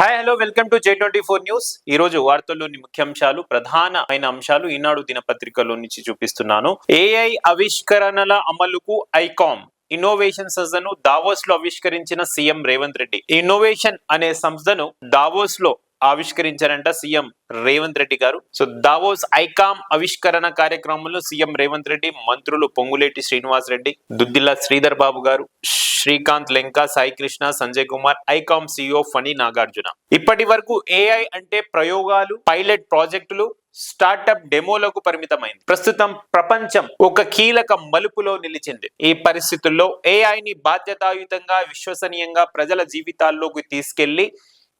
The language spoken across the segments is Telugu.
Hi hello welcome to J twenty four news ఈ రోజు వార్తల్లోని ముఖ్యాంశాలు ప్రధానమైన అంశాలు ఈనాడు దినపత్రికలో నుంచి చూపిస్తున్నాను. ఏఐ ఆవిష్కరణల అమలుకు ఐకామ్ ఇన్నోవేషన్ సంస్థను దావోస్లో ఆవిష్కరించిన సీఎం రేవంత్ రెడ్డి. ఇన్నోవేషన్ అనే సంస్థను దావోస్లో ఆవిష్కరించారంట CM Revanth Reddy garu. So Davos ICOMM ఆవిష్కరణ కార్యక్రమంలో సీఎం రేవంత్ రెడ్డి మంత్రులు పొంగులేటి శ్రీనివాస్ రెడ్డి దుద్దిల్ల శ్రీధర్ బాబు గారు శ్రీకాంత్ లెంకా సాయి కృష్ణ సంజయ్ కుమార్ ఐకామ్ సిఇఓ ఫణి నాగార్జున. ఇప్పటి వరకు ఏఐ అంటే ప్రయోగాలు పైలట్ ప్రాజెక్టులు స్టార్టప్ డెమోలకు పరిమితమైంది. ప్రస్తుతం ప్రపంచం ఒక కీలక మలుపులో నిలిచింది. ఈ పరిస్థితుల్లో ఏఐని బాధ్యతాయుతంగా విశ్వసనీయంగా ప్రజల జీవితాల్లోకి తీసుకెళ్ళి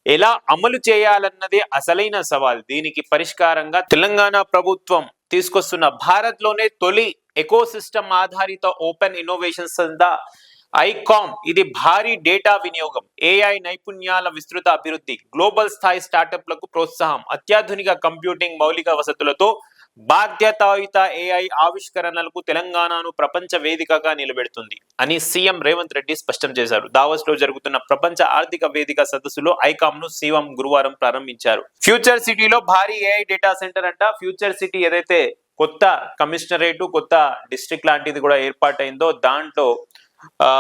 ఎలా అమలు చేయాలన్నదే అసలైన సవాల్. దీనికి పరిష్కారంగా తెలంగాణ ప్రభుత్వం తీసుకొస్తున్న భారత్లోనే తొలి ఎకోసిస్టమ్ ఆధారిత ఓపెన్ ఇన్నోవేషన్ సంస్థ ఐకామ్. ఇది భారీ డేటా వినియోగం ఏఐ నైపుణ్యాల విస్తృత అభివృద్ధి గ్లోబల్ స్థాయి స్టార్టప్లకు ప్రోత్సాహం అత్యాధునిక కంప్యూటింగ్ మౌలిక వసతులతో బాధ్యతాయుత ఏఐ ఆవిష్కరణలకు తెలంగాణను ప్రపంచ వేదికగా నిలబెడుతుంది అని సీఎం రేవంత్ రెడ్డి స్పష్టం చేశారు. దావస్లో జరుగుతున్న ప్రపంచ ఆర్థిక వేదిక సదస్సులో ఐకామ్ను సీఎం గురువారం ప్రారంభించారు. ఫ్యూచర్ సిటీలో భారీ ఏఐ డేటా సెంటర్ అంట. ఫ్యూచర్ సిటీ ఏదైతే కొత్త కమిషనరేటు కొత్త డిస్ట్రిక్ట్ లాంటిది కూడా ఏర్పాటైందో దాంట్లో ఆ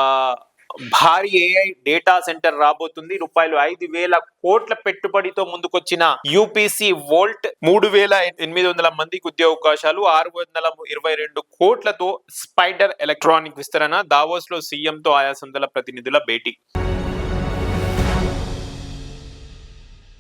భారీ ఏఐ డేటా సెంటర్ రాబోతుంది. రూపాయలు ఐదు వేల కోట్ల పెట్టుబడితో ముందుకొచ్చిన యూపీసీ వోల్ట్ మూడు వేల ఎనిమిది వందల మందికి ఉద్యోగ అవకాశాలు ఆరు వందల ఇరవై రెండు కోట్లతో స్పైడర్ ఎలక్ట్రానిక్ విస్తరణ దావోస్లో సీఎంతో ఆయా సందల ప్రతినిధుల భేటీ.